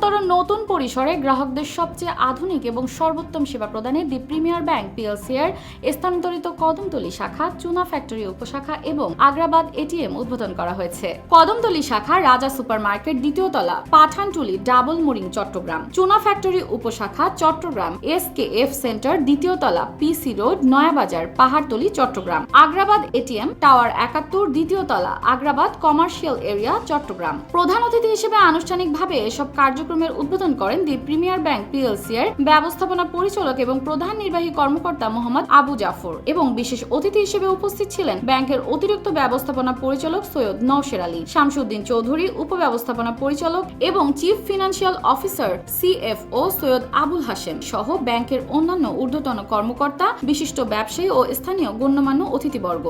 নতুন পরিসরে গ্রাহকদের সবচেয়ে আধুনিক এবং সর্বোত্তম সেবা প্রদানে দি প্রিমিয়ার ব্যাংক পিএলসি এর স্থানান্তরিত কদমতলী শাখা, চুনা ফ্যাক্টরি উপশাখা এবং আগ্রাবাদ এটিএম উদ্বোধন করা হয়েছে। কদমতলী শাখা রাজা সুপার মার্কেট দ্বিতীয় তলা, পাঠানটুলি ডাবল মোরিং, চট্টগ্রাম। চুনা factory উপশাখা, Chittagong S K F centre দ্বিতীয় তলা, PC road, Nayabazar, Pahartali, Chittagong. Agrabad ATM tower একাত্তর, দ্বিতীয় তলা, আগ্রাবাদ কমার্শিয়াল এরিয়া, চট্টগ্রাম। প্রধান অতিথি হিসেবে আনুষ্ঠানিকভাবে এসব কার্যক্রমের উদ্বোধন করেন দি প্রিমিয়ার ব্যাংক পিএলসি এর ব্যবস্থাপনা পরিচালক এবং প্রধান নির্বাহী কর্মকর্তা মোহাম্মদ আবু জাফর এবং বিশেষ অতিথি হিসেবে উপস্থিত ছিলেন ব্যাংকের অতিরিক্ত ব্যবস্থাপনা পরিচালক সৈয়দ নওশের আলী, শামসুদ্দিন চৌধুরী উপব্যবস্থাপনা পরিচালক এবং chief financial officer CFO Syed Abul Hashem সহ ব্যাংকের অন্যান্য ঊর্ধ্বতন কর্মকর্তা, বিশিষ্ট ব্যবসায়ী ও স্থানীয় গণ্যমান্য অতিথিবর্গ।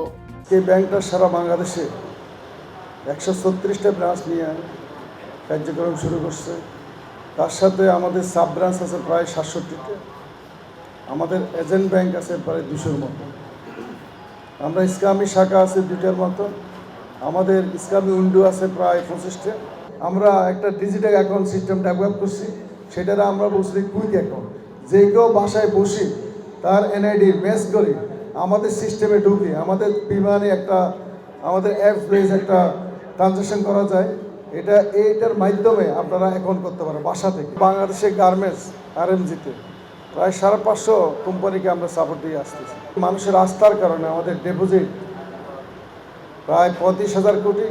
এই ব্যাংকটা সারা বাংলাদেশে একশো ছত্রিশটা ব্রাঞ্চ নিয়ে কার্যক্রম শুরু করছে। তার সাথে আমাদের সাব ব্রাঞ্চ আছে প্রায় সাতষট্টিতে আমাদের এজেন্ট ব্যাংক আছে প্রায় দুশোর মতো। আমরা ইসলামী শাখা আছে দুইটার মতো আমাদের ইসলামী উইন্ডো আছে প্রায় পঁচিশটা। আমরা একটা ডিজিটাল অ্যাকাউন্ট সিস্টেম ডেভেলপ করছি, সেটার আমরা বলছি কুইক অ্যাকাউন্ট যে কেউ বাসায় বসি তার এনআইডি ম্যাচ করে, আমাদের সিস্টেমে ঢুকে, আমাদের বিমানে একটা, আমাদের অ্যাপ বেস একটা ট্রানজ্যাকশন করা যায়। এটা এইটার মাধ্যমে আপনারা এখন করতে পারেন। বাসা থেকে বাংলাদেশে গার্মেন্টস আর এমজিতে প্রায় সাড়ে পাঁচশো কোম্পানিকে আমরা সাপোর্ট দিয়ে আসতেছি। মানুষের আস্থার কারণে আমাদের ডিপোজিট প্রায় পঁয়ত্রিশ হাজার কোটি।